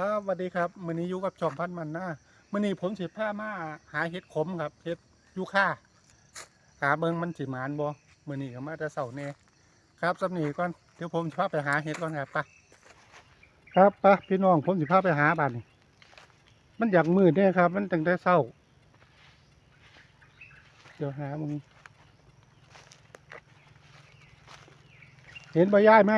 ครับสวัสดีครับมื้อนี้อยู่กับจอมพันธ์มันนะมื้อนี้ผมสิพามาหาเห็ดขมครับเห็ดยูค่าหาเบิ่งมันสิหมานบ่มื้อนี้ก็มาแต่เช้าแน่ครับสำนีก่อนเดี๋ยวผมสิพาไปหาเห็ดก่อนครับไปครับไปพี่น้องผมสิพาไปหาบัดนี้มันอยากมืดแน่ครับ มันตั้งแต่เช้าเดี๋ยวหามึงเห็นใบย่ายไหม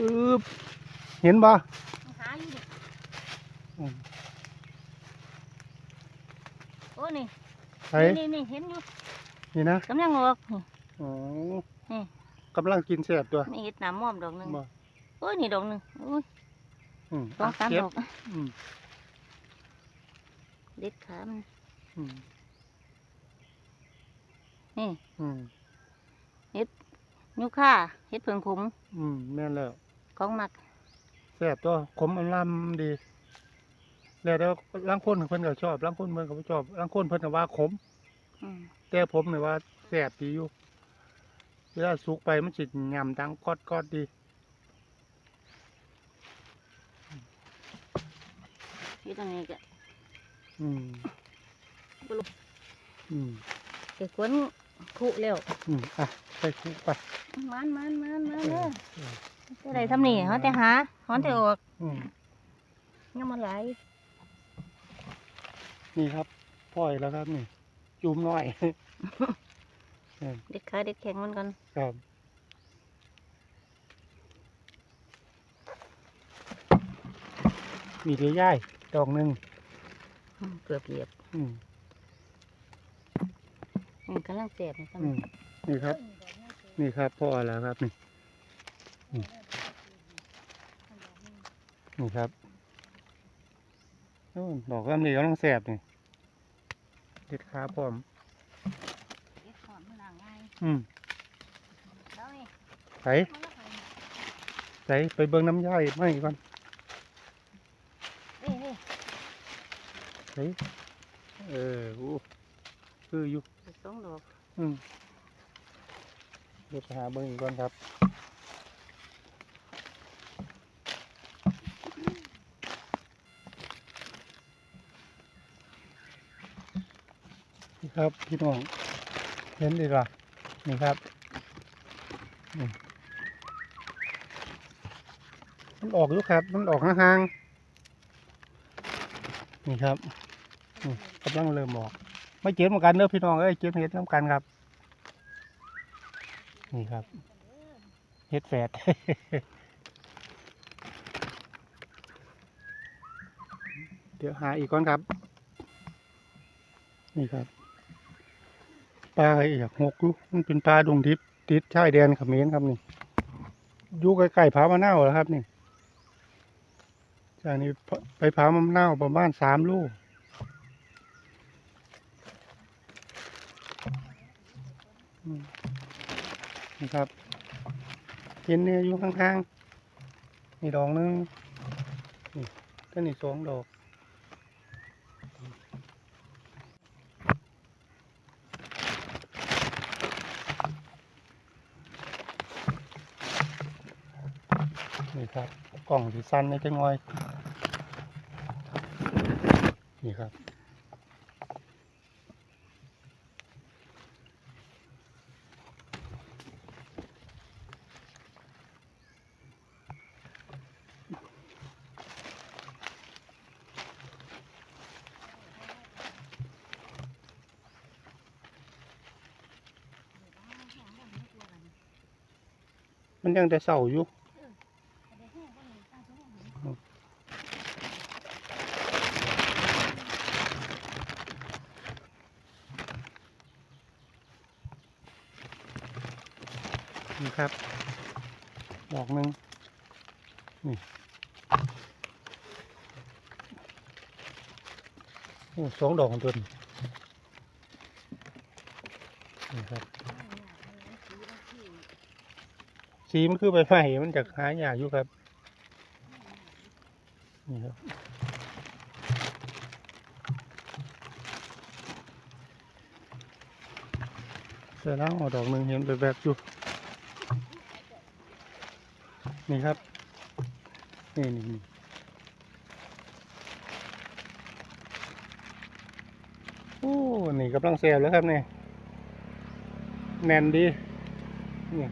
อืบ เห็นบ่หาอยู่ดิอืมโอ้นี่ไอ้นี่นี่เห็นอยู่นี่นะกำลังออกนี่อ๋อนี่กำลังกินแซ่บตัวนี่เห็ดหนามม่อมดอกหนึ่งบ่โอ้ยนี่ดอกหนึ่งโอ้ยอืมสองสามเก็บดอกอืมเด็ดขามันอืมนี่อืมยูค่าเห็ดเพิงขมอืมแม่นแล้วของหมัก แซ่บตัวขมอำลำดี แล้วแล้วลางคนเพิ่นก็ชอบลางคนเพิ่นก็บ่ชอบลางคนเพิ่นก็ว่าขม อืมแต่ผมนี่ว่าแซ่บดีอยู่เวลาสุกไปมันสิยำดังกอดกอดดีเห็ดตรงนี้ก็ อืม บ่รู้ อืม เก็บขวนคุแล้วอืม อะ ไปคุกไป มันมันมันมันเอเด้ออ เออ จะได้ทำนี่เขาแต่หาเขาแต่ออกอืมยังมาไหลายนี่ครับพ่อยแล้วครับนี่ จุ่มหน่อย เด็ดขาเด็ดแข็งมันกันครับมีเดียย่ายดอกหนึ่งอืมเกือบเหยียบอืมอืมกำลังเสียบนี่อืมนี่ครับ นี่ครับพ่อแล้วครับนี่อืม นี่ครับโอ้ดอกกำลังกำลังแสบนี่เด็ดขาพร้อมเด็ดขอนมันหลังง่ายอืมแล้วนี่ใส่ใส่ไปเบิ่งน้ำย่อยไม่ก่อนเอ้ยเอ้ยใส่เอออู้คืออยู่สองดอกอืมเดี๋ยวไปหาเบิ่งอีกก่อนครับ ครับพี่น้องเห็นดีกว่านี่ครับนี่มันออกอยู่ครับ มันออกห่างๆนี่ครับกำลังเริ่มออกไม่เจ็บเหมือนกันเด้อพี่น้องเอ้ยเจ็บเห็ดน้ำกันครับ นี่ครับเฮ็ดแฝดเดี๋ยวหาอีกก่อนครับ นี่ครับ ปลาอยากหกอยู่มันเป็นปลาดงทิพย์ติดชายแดนเขมรครับนี่อยู่ใกล้ๆผามะนาวแล้วครับนี่จากนี้ไปผามะนาวประมาณสามลูกนะครับเห็นเนี่ยอยู่ข้างๆนี่ดอกนึงนี่ก็นี่สองดอก นี่ ครับกล่องสีสั้นนี่จังงอยนี่ครับมันยังแต่เสาอยู่ นี่ครับ ดอกหนึ่งนี่โอ้สองดอกของตัวนี้นี่ครับสีมันคือใบไม้มันจะหายากอยู่ครับ นี่ครับเสแต่แล้วเอาดอกหนึ่งเห็นแบบๆอยู่ นี่ครับ นี่นี่นี่โอ้ นี่กำลังแซวแล้วครับเนี่ยแน่นดี นี่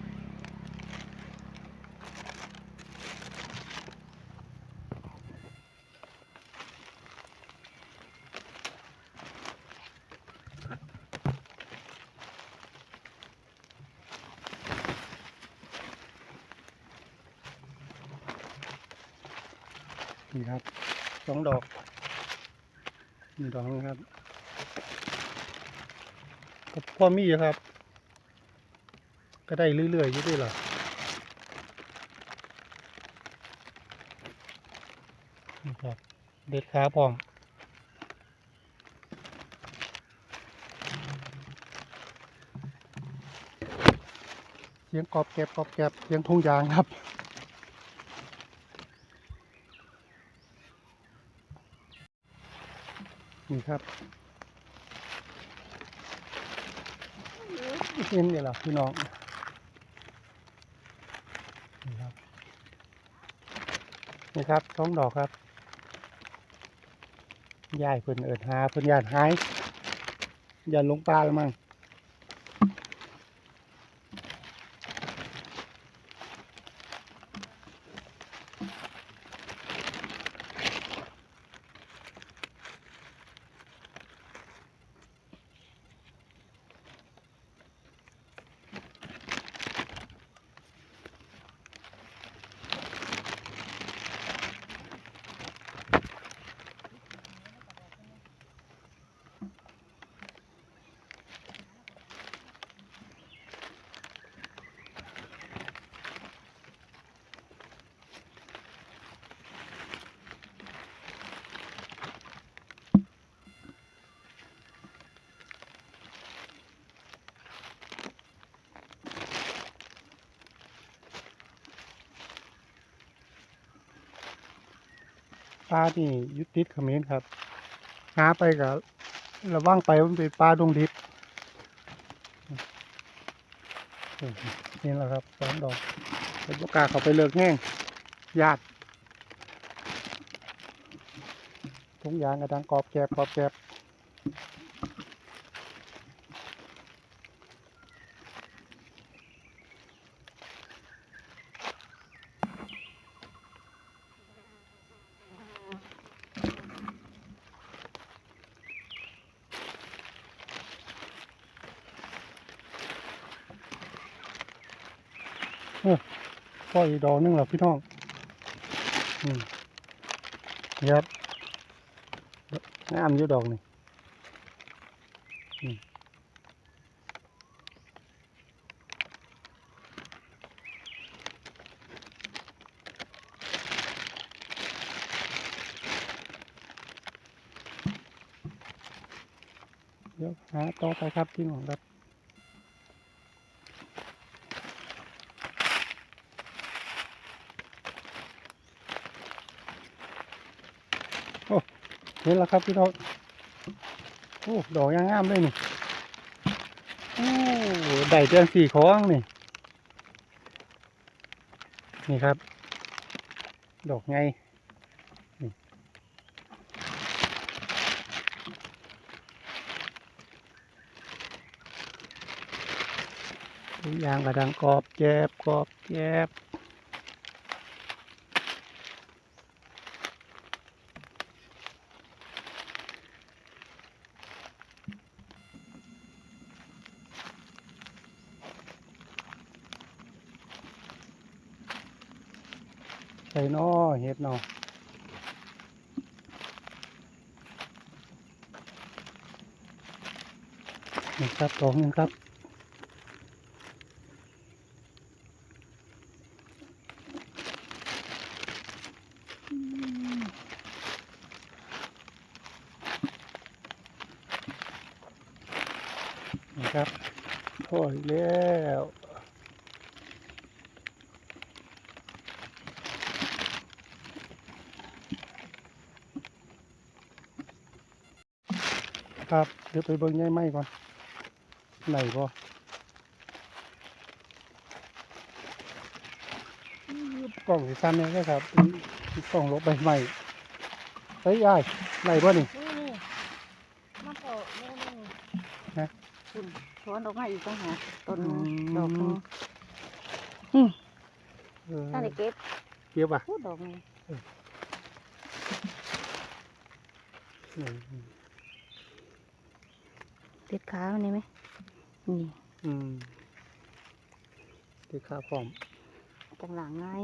นี่ครับสองดอกนี่ดอกนึงครับก็พอมี่ครับ ก็ได้เรื่อยๆอยู่ด้วยล่ะนี่ครับเด็ดขาพร้อมเสียงกรอบแกรบกรอบแกรบเสียงทุ่งยางครับ นี่ครับเห็นเนี่ยหละพี่น้องนี่ครับนี่ครับสองดอกครับยายเพิ่นเอิดหาเพิ่นยานหายยานลงปลาละมั้ง ปลาที่ยุติดขมรครับ หาไปกับระว่างไปมันเป็นปลาดงดิบนี่แหละครับสองดอกเป็นโอกาสเขาไปเลิกแห้งญาติทุกอย่างกระดังกรอบแกรบกรอบแกรบ ก็อีกดอกนึงแหละพี่น้องนี่ครับงามอยู่ดอกนี่เดี๋ยวหาต่อไปครับพี่น้องครับ เห็นแล้วครับพี่น้องโอ้ดอกยังงามเลยนี่โอ้ได้เดือนสี่ของนี่ นี่ครับ ดอกไงนี่ทุกอย่างกระดังกรอบแจบกรอบแจบ ส่นอเห็ดนอนี่ครับสองนึ่งครับนี่ครับโอ้ยแล้ว ครับ เดี๋ยวไปเบิ้งใยไม้ก่อนไหนบ่กล่องสีสั้นเนี่ยนะครับกล่องลบใบใหม่เฮ้ยยายไหนบ่นี่มาเกาะนี่นะสวนดอกไม้อีกต้องหาต้นดอกนึงถ้าได้เก็บเก็บป่ะดอกนี้ งอืมเด็ดขาอันนี้ไหมนี่อืมที่ข้าพร้อมจังหลังง่าย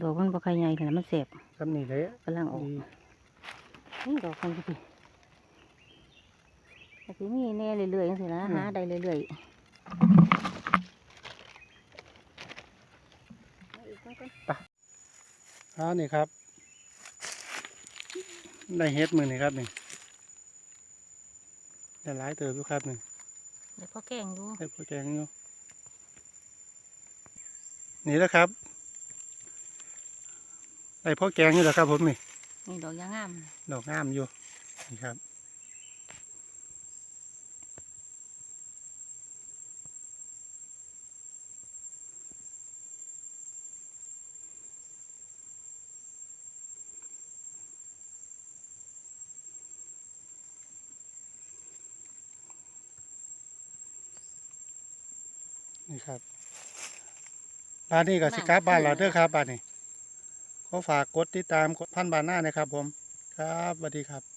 ดอกมันบ่ใครใหญ่ขนาดมันเสบซ้ำนี่เลยกำลังออกดีนี่ดอกคนก็ดีแต่ที่มีแน่เรื่อยๆจังซี่นะหาได้เรื่อยๆ เอาอีกก่อนก่อนอ่านี่ครับ ได้เฮ็ดมือนี่ครับนี่ได้หลายเติบอยู่ครับนี่เดี๋ยวพ่อแกงดูได้พอแกงอยู่นี่แหละครับได้พอแกงอยู่แล้วครับผมนี่นี่ดอกยางงาม ดอกงามอยู่นี่ครับ นี่ครับบ้านนี้กับสิกลับบ้านเราเด้อครับบ้านนี้ขอฝากกดติดตามกดพันบานหน้านะครับผม ครับสวัสดีครับ